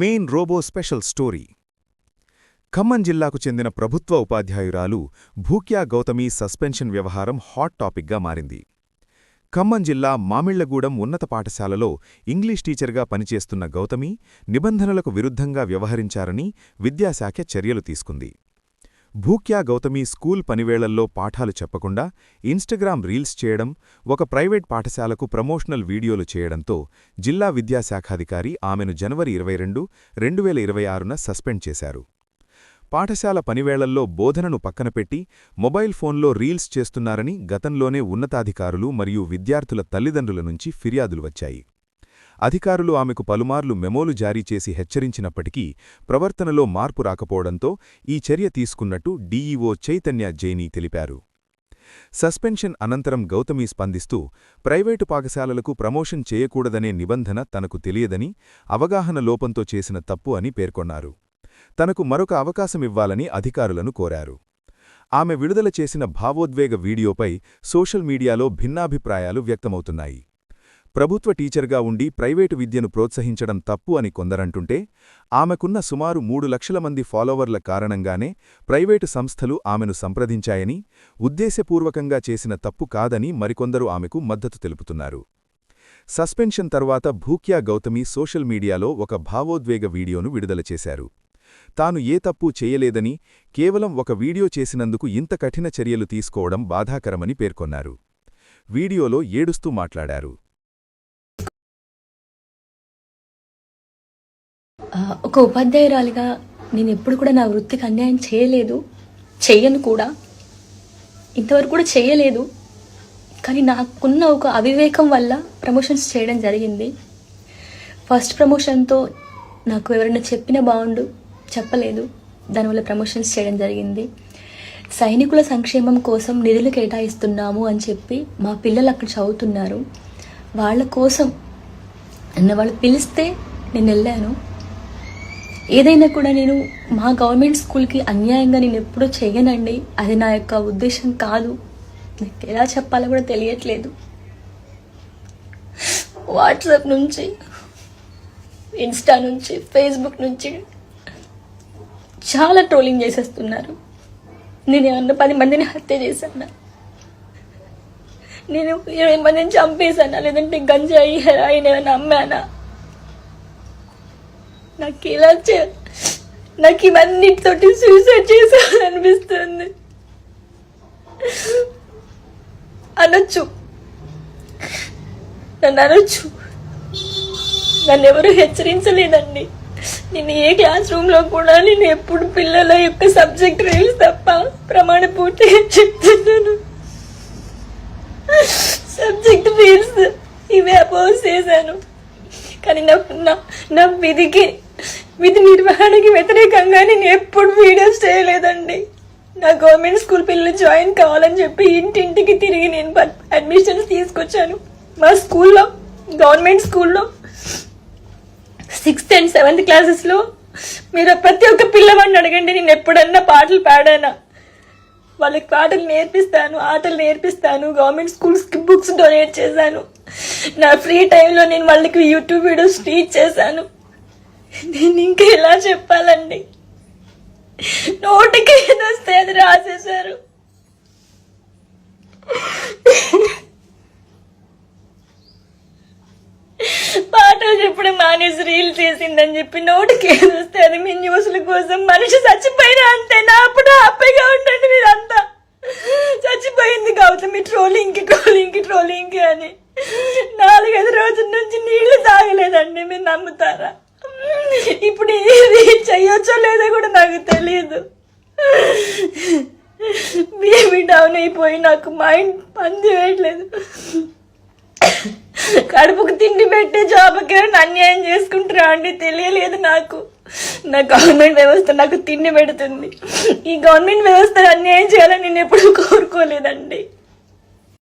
Main robo special story. Khammam జిల్లాకు చెందిన ప్రభుత్వ ఉపాధ్యాయురాలు భూక్యా గౌతమి సస్పెన్షన్ వ్యవహారం హాట్ టాపిక్గా మారింది. ఖమ్మం జిల్లా మామిళ్ళగూడెం ఉన్నత పాఠశాలలో ఇంగ్లీష్ టీచర్గా పనిచేస్తున్న గౌతమి నిబంధనలకు విరుద్ధంగా వ్యవహరించారని విద్యాశాఖ చర్యలు తీసుకుంది. భూక్యా గౌతమి స్కూల్ పనివేళల్లో పాఠాలు చెప్పకుండా ఇన్స్టాగ్రామ్ రీల్స్ చేయడం ఒక ప్రైవేట్ పాఠశాలకు ప్రమోషనల్ వీడియోలు చేయడంతో జిల్లా విద్యాశాఖాధికారి ఆమెను జనవరి ఇరవై రెండు రెండు వేల ఇరవై ఆరున సస్పెండ్ చేశారు. పాఠశాల పనివేళల్లో బోధనను పక్కనపెట్టి మొబైల్ ఫోన్లో రీల్స్ చేస్తున్నారని గతంలోనే ఉన్నతాధికారులు మరియు విద్యార్థుల తల్లిదండ్రుల నుంచి ఫిర్యాదులు వచ్చాయి. అధికారులు ఆమెకు పలుమార్లు మెమోలు జారీ చేసి హెచ్చరించినప్పటికీ ప్రవర్తనలో మార్పు రాకపోవడంతో ఈ చర్య తీసుకున్నట్టు డీఈఓ చైతన్య జైని తెలిపారు. సస్పెన్షన్ అనంతరం గౌతమి స్పందిస్తూ ప్రైవేటు పాఠశాలలకు ప్రమోషన్ చేయకూడదనే నిబంధన తనకు తెలియదని అవగాహన లోపంతో చేసిన తప్పు అని పేర్కొన్నారు. తనకు మరొక అవకాశమివ్వాలని అధికారులను కోరారు. ఆమె విడుదల చేసిన భావోద్వేగ వీడియోపై సోషల్ మీడియాలో భిన్నాభిప్రాయాలు వ్యక్తమవుతున్నాయి. ప్రభుత్వ టీచర్గా ఉండి ప్రైవేటు విద్యను ప్రోత్సహించడం తప్పు అని కొందరంటుంటే ఆమెకున్న సుమారు మూడు లక్షల మంది ఫాలోవర్ల కారణంగానే ప్రైవేటు సంస్థలు ఆమెను సంప్రదించాయని ఉద్దేశపూర్వకంగా చేసిన తప్పు కాదని మరికొందరు ఆమెకు మద్దతు తెలుపుతున్నారు. సస్పెన్షన్ తర్వాత భూక్యా గౌతమి సోషల్ మీడియాలో ఒక భావోద్వేగ వీడియోను విడుదల చేశారు. తాను ఏ తప్పు చేయలేదని కేవలం ఒక వీడియో చేసినందుకు ఇంత కఠిన చర్యలు తీసుకోవడం బాధాకరమని పేర్కొన్నారు. వీడియోలో ఏడుస్తూ మాట్లాడారు. ఒక ఉపాధ్యాయురాలిగా నేను ఎప్పుడు కూడా నా వృత్తికి అన్యాయం చేయలేదు చెయ్యను కూడా. ఇంతవరకు కూడా చేయలేదు. కానీ నాకున్న ఒక అవివేకం వల్ల ప్రమోషన్స్ చేయడం జరిగింది. ఫస్ట్ ప్రమోషన్తో నాకు ఎవరైనా చెప్పిన బాగుండు చెప్పలేదు. దానివల్ల ప్రమోషన్స్ చేయడం జరిగింది. సైనికుల సంక్షేమం కోసం నిధులు కేటాయిస్తున్నాము అని చెప్పి మా పిల్లలు అక్కడ చదువుతున్నారు. వాళ్ళ కోసం నన్ను వాళ్ళు పిలిస్తే నేను వెళ్ళాను. ఏదైనా కూడా నేను మా గవర్నమెంట్ స్కూల్కి అన్యాయంగా నేను ఎప్పుడూ చేయనండి. అది నా యొక్క ఉద్దేశం కాదు. నాకు ఎలా చెప్పాలో కూడా తెలియట్లేదు. వాట్సాప్ నుంచి ఇన్స్టా నుంచి ఫేస్బుక్ నుంచి చాలా ట్రోలింగ్ చేసేస్తున్నారు. నేను ఏమన్నా పది మందిని హత్య చేశాను? నేను ఇరవై మందిని చంపేశానా? లేదంటే గంజాయి హెరాయిన్ ఏమైనా అమ్మానా? నాకు ఇలా చే నాకు ఇవన్నిటితోటి సూసైడ్ చేసాలనిపిస్తుంది అనొచ్చు. నన్ను అనొచ్చు. నన్ను ఎవరు హెచ్చరించలేదండి. నేను ఏ క్లాస్ రూమ్లో కూడా నేను ఎప్పుడు పిల్లల యొక్క సబ్జెక్ట్ రీల్స్ తప్ప ప్రమాణ పూర్తిగా చెప్తున్నాను. సబ్జెక్ట్ రీల్స్ ఇవే అపోజ్ చేశాను. కానీ నా నా విధికి విధి నిర్వహణకి వ్యతిరేకంగా నేను ఎప్పుడు వీడియోస్ చేయలేదండి. నా గవర్నమెంట్ స్కూల్ పిల్లలు జాయిన్ కావాలని చెప్పి ఇంటింటికి తిరిగి నేను అడ్మిషన్స్ తీసుకొచ్చాను. మా స్కూల్లో గవర్నమెంట్ స్కూల్లో సిక్స్త్ అండ్ సెవెంత్ క్లాసెస్లో మీరు ప్రతి ఒక్క పిల్లవాడిని అడగండి నేను ఎప్పుడన్నా పాటలు పాడానా? వాళ్ళకి పాటలు నేర్పిస్తాను ఆటలు నేర్పిస్తాను గవర్నమెంట్ స్కూల్స్కి బుక్స్ డొనేట్ చేశాను. నా ఫ్రీ టైంలో నేను వాళ్ళకి యూట్యూబ్ వీడియోస్ టీచ్ చేశాను. నేను ఇంకా ఎలా చెప్పాలండి. నోటికి ఏదొస్తే అది రాసేశారు. పాటలు చెప్పడం మానేసి రీల్ చేసిందని చెప్పి నోటికి ఏదొస్తే అది మీ న్యూస్ల కోసం మనిషి చచ్చిపోయినా అంతే. నా అప్పుడు హ్యాపీగా ఉండండి మీరంతా. చచ్చిపోయింది కాబట్టి మీ ట్రోలింగ్కి ట్రోలింగ్ ట్రోలింగ్కి అని. నాలుగైదు రోజుల నుంచి నీళ్ళు తాగలేదండి మీరు నమ్ముతారా? ఇప్పుడు ఇది చెయ్యొచ్చో లేదో కూడా నాకు తెలియదు బేబీ డౌన్ అయిపోయి నాకు మైండ్ పని చేయట్లేదు కడుపుకు తిండి పెట్టే జాబ్కి అన్యాయం చేసుకుంటారా అండి? తెలియలేదు నాకు. నా గవర్నమెంట్ వ్యవస్థ నాకు తిండి పెడుతుంది. ఈ గవర్నమెంట్ వ్యవస్థ అన్యాయం చేయాలని నేను ఎప్పుడు కోరుకోలేదండి.